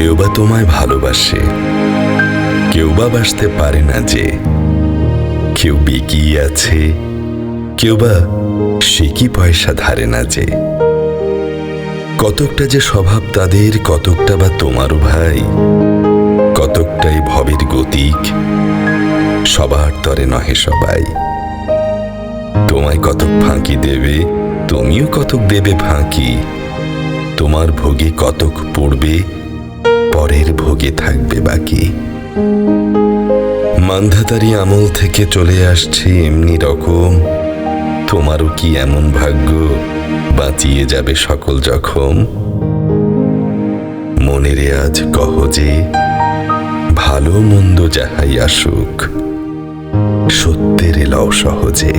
কেউ বা তোমায় ভালোবাসে। কেউ বা বাসতে পারে না যে। কেউ বিকিয়ে আছে। কেউ বা সে কি পয়সা ধারে না যে। কতকটা যে স্বভাব তাদের, কতকটা বা তোমারও ভাই। কতকটাই ভবের গতিক। সবার তরে নহে সবাই। তোমায় কতক ফাঁকি দেবে, তুমিও কতক দেবে ফাঁকি। তোমার ভোগে কতক পড়বে পরের ভোগে থাকবে বাকি। মান্ধাতারি আমল থেকে চলে আসছে এমনি রকম। তোমারও কি এমন ভাগ্য বাঁচিয়ে যাবে সকল জখম? মনের আজ কহ যে, ভালো মন্দ যাহাই আসুক, সত্যের এলাও সহজে।